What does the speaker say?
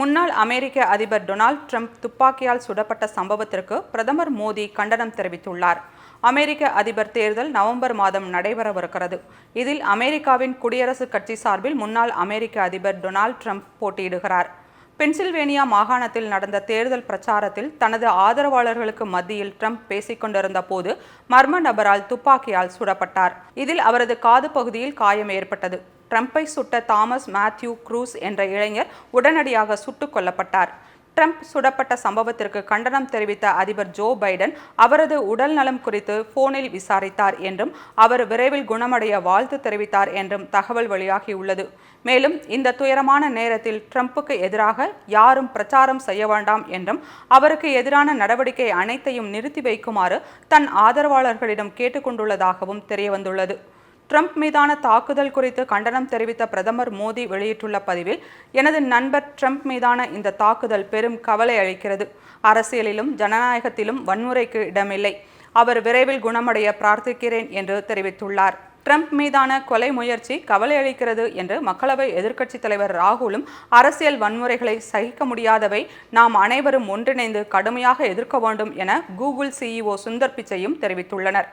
முன்னாள் அமெரிக்க அதிபர் Donald Trump துப்பாக்கியால் சுடப்பட்ட சம்பவத்திற்கு பிரதமர் மோடி கண்டனம் தெரிவித்துள்ளார். அமெரிக்க அதிபர் தேர்தல் நவம்பர் மாதம் நடைபெறவிருக்கிறது. இதில் அமெரிக்காவின் குடியரசுக் கட்சி சார்பில் முன்னாள் அமெரிக்க அதிபர் டொனால்ட் ட்ரம்ப் போட்டியிடுகிறார். பென்சில்வேனியா மாகாணத்தில் நடந்த தேர்தல் பிரச்சாரத்தில் தனது ஆதரவாளர்களுக்கு மத்தியில் ட்ரம்ப் பேசிக் கொண்டிருந்த போது மர்ம நபரால் துப்பாக்கியால் சுடப்பட்டார். இதில் அவரது காது பகுதியில் காயம் ஏற்பட்டது. ட்ரம்பை சுட்ட தாமஸ் மேத்யூ க்ரூஸ் என்ற இளைஞர் உடனடியாக சுட்டுக் கொல்லப்பட்டார். ட்ரம்ப் சுடப்பட்ட சம்பவத்திற்கு கண்டனம் தெரிவித்த அதிபர் ஜோ பைடன் அவரது உடல் நலம் குறித்து போனில் விசாரித்தார் என்றும் அவர் விரைவில் குணமடைய வாழ்த்து தெரிவித்தார் என்றும் தகவல் வெளியாகியுள்ளது. மேலும் இந்த துயரமான நேரத்தில் ட்ரம்புக்கு எதிராக யாரும் பிரச்சாரம் செய்ய வேண்டாம் என்றும் அவருக்கு எதிரான நடவடிக்கை அனைத்தையும் நிறுத்தி வைக்குமாறு தன் ஆதரவாளர்களிடம் கேட்டுக்கொண்டுள்ளதாகவும் தெரியவந்துள்ளது. ட்ரம்ப் மீதான தாக்குதல் குறித்து கண்டனம் தெரிவித்த பிரதமர் மோடி வெளியிட்டுள்ள பதிவில் எனது நண்பர் ட்ரம்ப் மீதான இந்த தாக்குதல் பெரும் கவலை அளிக்கிறது. அரசியலிலும் ஜனநாயகத்திலும் வன்முறைக்கு இடமில்லை. அவர் விரைவில் குணமடைய பிரார்த்திக்கிறேன் என்று தெரிவித்துள்ளார். ட்ரம்ப் மீதான கொலை முயற்சி கவலை அளிக்கிறது என்று மக்களவை எதிர்க்கட்சித் தலைவர் ராகுலும் அரசியல் வன்முறைகளை சகிக்க முடியாதவை நாம் அனைவரும் ஒன்றிணைந்து கடுமையாக எதிர்க்க வேண்டும் என கூகுள் சிஇஓ சுந்தர் பிச்சையும் தெரிவித்துள்ளனர்.